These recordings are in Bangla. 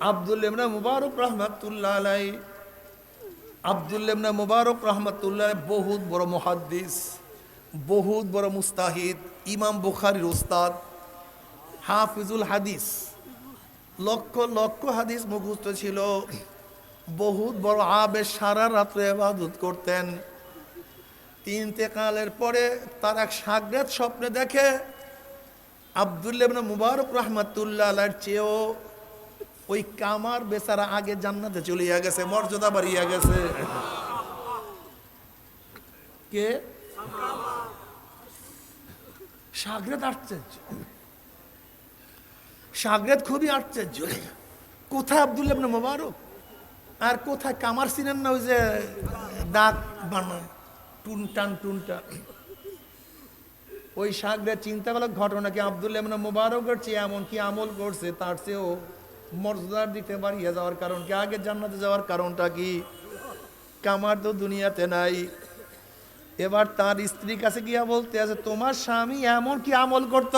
আবদুল্লেমনা মুবারক রহমাতুল্লাহ আলাই আবদুল্লেমনা মুবারক রহমাতুল্লাহ বহুত বড় মুহাদ্দিস, বহুত বড় মুস্তাহিদ, ইমাম বুখারির ওস্তাদ হাফিজুল হাদিস। লক্ষ লক্ষ হাদিস মুখস্থ ছিল। বহুত বড় আবে সারা রাত্রে ইবাদত করতেন। ইন্তেকালের পরে তার এক সাগরেত স্বপ্নে দেখে আবদুল্লাহ মুবারক রহমাতুল্লাহ আলার চেয়েও ওই কামার বেচারা আগে জান্নাতে চলিয়া গেছে, মর্যাদা বাড়িয়া গেছে। কে? সাগরেত আশ্চর্য। সাগরেত খুবই আশ্চর্য। কোথায় আবদুল্লাহ মোবারক? আর কোথায় কামার সিনেন না ওই যে দাগ বানায়? টুনটান টুনটান। ওই সাগরের চিন্তা করল, ঘটনা কি আবদুল্লাহ ইবনে মুবারকের চেয়ে এমন কি আমল করছে, তার চেয়েও মর্যাদার দিতে বাড়িয়ে যাওয়ার কারণ কি? আগে জান্নাতে যাওয়ার কারণটা কি? কামার তো দুনিয়াতে নাই। এবার তার স্ত্রীর কাছে গিয়া বলতে আছে, তোমার স্বামী এমন কি আমল করত?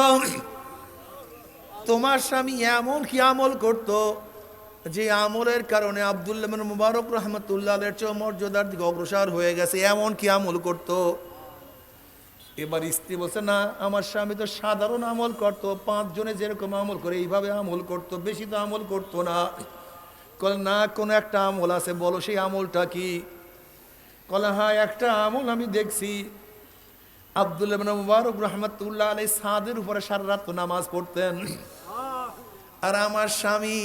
তোমার স্বামী এমন কি আমল করত যে আমলের কারণে আবদুল্লাহ মুবারক রহমতুল্লাহের চেয়ে মর্যাদার দিকে অগ্রসর হয়ে গেছে? এমন কি আমল করতো? এবার স্ত্রী বলছে, না, আমার স্বামী তো সাধারণ আমল করত, পাঁচজনে যেরকম আমল করে এইভাবে আমল করত, বেশি তো আমল করতো না। কল, না, কোনো একটা আমল আছে, বলো, সেই আমলটা কি? কলে হ্যাঁ একটা আমল আমি দেখছি। আবদুল্লাহ মুবারক রহমতুল্লাহ আলাই সাদের উপরে সারা রাত নামাজ পড়তেন। আর আমার স্বামী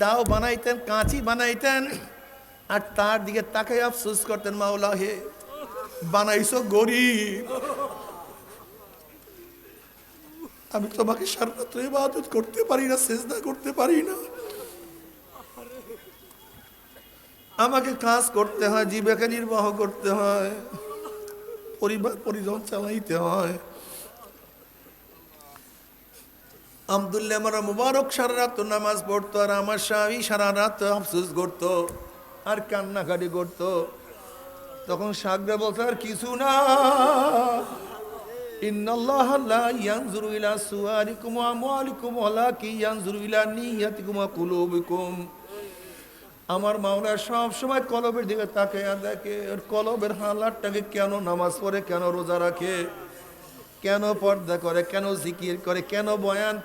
দাও বানাইতেন, কাঁচি বানাইতেন, আর তার দিকে তাকাই আফসোস করতেন মাওলা হে বানাইছো গরিব। আমি তোমাকে সারা রাত্র ইবাদত করতে পারি না, সেজদা করতে পারি না। আমাকে কাজ করতে হয়, জীবিকা নির্বাহ করতে হয়, পরিবার পরিজন চালাইতে হয়। আবদুল্লাহ আমার মুবারক সারা রাত নামাজ পড়তো আর আমার স্বামী সারা রাত আফসোস করতো আর কান্নাকাটি করতো। তখন সাগরে বলতো আর কিছু না। আমার মাওলা সব সময় কলবের দিকে তাকায়া দেখে, আর কলবের হালাতটাকে কেন নামাজ পড়ে, কেন রোজা রাখে, কেন পর্দা করে, কেন জিকির করে, কেন বয়ান